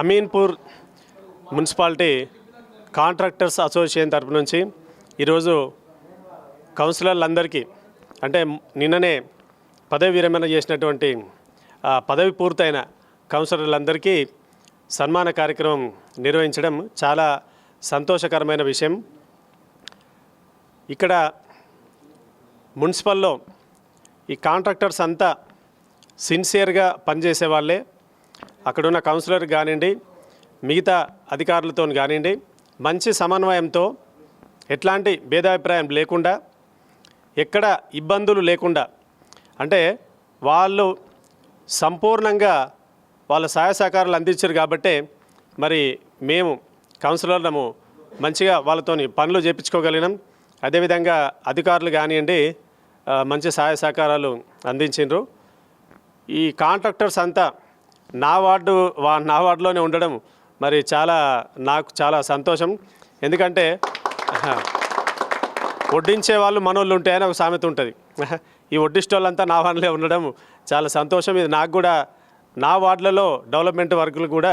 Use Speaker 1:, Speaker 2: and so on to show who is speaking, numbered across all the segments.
Speaker 1: Ameenpur municipality contractors association తరపు నుంచి ఈరోజు కౌన్సిలర్లందరికీ అంటే నిన్ననే పదవి విరమణ చేసినటువంటి పదవి పూర్తయిన కౌన్సిలర్లందరికీ సన్మాన కార్యక్రమం నిర్వహించడం చాలా సంతోషకరమైన విషయం. ఇక్కడ మున్సిపల్లో ఈ కాంట్రాక్టర్స్ అంతా సిన్సియర్గా పనిచేసే వాళ్ళే అక్కడున్న కౌన్సిలర్ కానివ్వండి మిగతా అధికారులతో కానివ్వండి మంచి సమన్వయంతో ఎట్లాంటి భేదాభిప్రాయం లేకుండా ఎక్కడ ఇబ్బందులు లేకుండా అంటే వాళ్ళు సంపూర్ణంగా వాళ్ళ సహాయ సహకారాలు అందించారు కాబట్టే మరి మేము కౌన్సిలర్లము మంచిగా వాళ్ళతోని పనులు చేయించుకోగలిగినాం అదేవిధంగా అధికారులు కానివ్వండి మంచి సహాయ సహకారాలు అందించిండ్రు. ఈ కాంట్రాక్టర్స్ అంతా నా వార్డు వా నా వార్డులోనే ఉండడం మరి చాలా నాకు చాలా సంతోషం. ఎందుకంటే వడ్డించే వాళ్ళు మనోళ్ళు ఉంటే అని ఒక సామెత ఉంటుంది. ఈ వడ్డిస్టోళ్ళంతా నా వాళ్ళే ఉండడం చాలా సంతోషం. ఇది నాకు కూడా నా వార్డులలో డెవలప్మెంట్ వర్కులు కూడా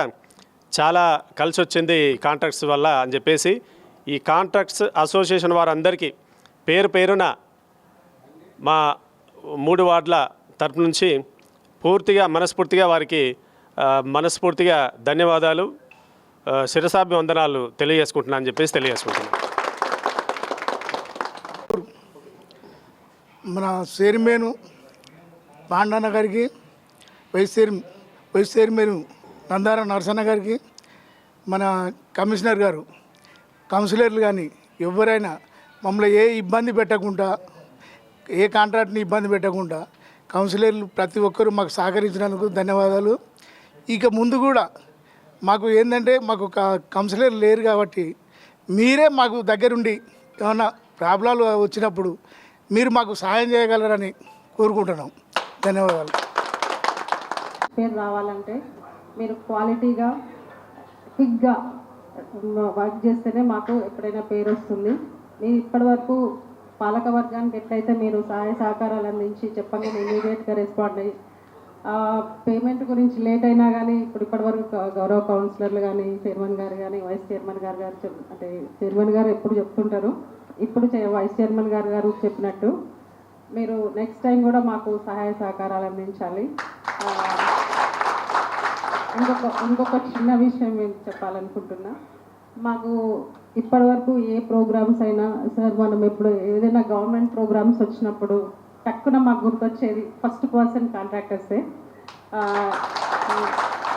Speaker 1: చాలా కలిసి వచ్చింది ఈ కాంట్రాక్ట్స్ వల్ల అని చెప్పేసి ఈ కాంట్రాక్ట్స్ అసోసియేషన్ వారందరికీ పేరు పేరున మా మూడు వార్డుల తరపు నుంచి పూర్తిగా మనస్ఫూర్తిగా వారికి మనస్ఫూర్తిగా ధన్యవాదాలు. శిరసాభి వందనాలు తెలియజేసుకుంటున్నాను అని చెప్పేసి తెలియజేసుకుంటున్నాను.
Speaker 2: మన చైర్మన్ పాండన్న గారికి vice chair vice chairman Nandara Narasanna గారికి మన కమిషనర్ గారు కౌన్సిలర్లు కానీ ఎవరైనా మమ్మల్ని ఏ ఇబ్బంది పెట్టకుండా ఏ కాంట్రాక్ట్ని ఇబ్బంది పెట్టకుండా కౌన్సిలర్లు ప్రతి ఒక్కరూ మాకు సహకరించినందుకు ధన్యవాదాలు. ఇక ముందు కూడా మాకు ఏంటంటే మాకు ఒక కౌన్సిలర్ లేరు కాబట్టి మీరే మాకు దగ్గరుండి ఏమన్నా ప్రాబ్లాలు వచ్చినప్పుడు మీరు మాకు సహాయం చేయగలరని కోరుకుంటున్నాం. ధన్యవాదాలు.
Speaker 3: పేరు రావాలంటే మీరు క్వాలిటీగా క్విక్గా వర్క్ చేస్తేనే మాకు ఎప్పుడైనా పేరు వస్తుంది. మీరు ఇప్పటివరకు పాలక వర్గానికి ఎట్లయితే మీరు సహాయ సహకారాలు అందించి చెప్పగానే ఇమీడియట్గా రెస్పాండ్ అయ్యి పేమెంట్ గురించి లేట్ అయినా కానీ ఇప్పుడు ఇప్పటివరకు వరకు గౌరవ కౌన్సిలర్లు కానీ చైర్మన్ గారు కానీ వైస్ చైర్మన్ గారు గారు చెప్- అంటే చైర్మన్ గారు ఎప్పుడు చెప్తుంటారు. ఇప్పుడు చే- వైస్ చైర్మన్ గారు గారు చెప్పినట్టు మీరు నెక్స్ట్ టైం కూడా మాకు సహాయ సహకారాలు అందించాలి. ఇంకొక ఇంకొక చిన్న విషయం నేను చెప్పాలనుకుంటున్నా. మాకు ఇప్పటివరకు ఏ ప్రోగ్రామ్స్ అయినా సార్ మనం ఎప్పుడు ఏదైనా గవర్నమెంట్ ప్రోగ్రామ్స్ వచ్చినప్పుడు టక్కున మాకు గుర్తొచ్చేది ఫస్ట్ పర్సన్ కాంట్రాక్టర్సే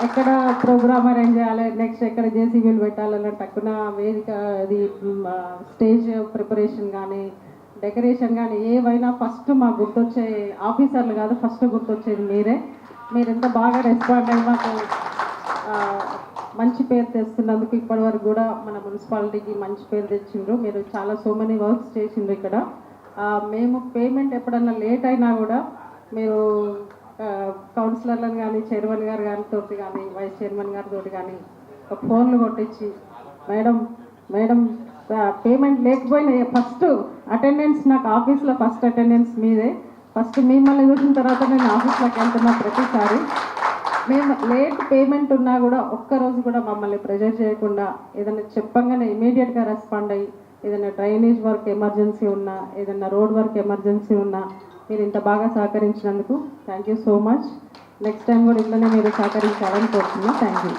Speaker 3: ఎక్కడ ప్రోగ్రామ్ అరేంజ్ చేయాలి నెక్స్ట్ ఎక్కడ జేసీబీలు పెట్టాలన్న టక్కున వేదిక అది స్టేజ్ ప్రిపరేషన్ కానీ డెకరేషన్ కానీ ఏవైనా ఫస్ట్ మాకు గుర్తొచ్చే ఆఫీసర్లు కాదు ఫస్ట్ గుర్తొచ్చేది మీరే. మీరు ఎంత బాగా రెస్పాండ్ అయ్యి మాకు మంచి పేరు తెస్తున్నందుకు ఇప్పటివరకు కూడా మన మున్సిపాలిటీకి మంచి పేరు తెచ్చిండ్రు. మీరు చాలా సో మెనీ వర్క్స్ చేసిండ్రు ఇక్కడ. మేము పేమెంట్ ఎప్పుడన్నా లేట్ అయినా కూడా మీరు కౌన్సిలర్లను కానీ చైర్మన్ గారు గారితో కానీ వైస్ చైర్మన్ గారితో కానీ ఒక ఫోన్లు కొట్టించి మేడం మేడం పేమెంట్ లేకపోయినా ఫస్ట్ అటెండెన్స్ నాకు ఆఫీస్లో ఫస్ట్ అటెండెన్స్ మీదే. ఫస్ట్ మిమ్మల్ని చూసిన తర్వాత నేను ఆఫీస్లోకి వెళ్తున్నా ప్రతిసారి. మేము లేట్ పేమెంట్ ఉన్నా కూడా ఒక్కరోజు కూడా మమ్మల్ని ప్రెజర్ చేయకుండా ఏదైనా చెప్పంగానే ఇమీడియట్గా రెస్పాండ్ అయ్యి ఏదైనా డ్రైనేజ్ వర్క్ ఎమర్జెన్సీ ఉన్నా ఏదైనా రోడ్ వర్క్ ఎమర్జెన్సీ ఉన్నా మీరు ఇంత బాగా సహకరించినందుకు thank you so much. Next time కూడా ఇట్లనే మీరు సహకరించాలని కోరుతున్నాను థ్యాంక్ యూ.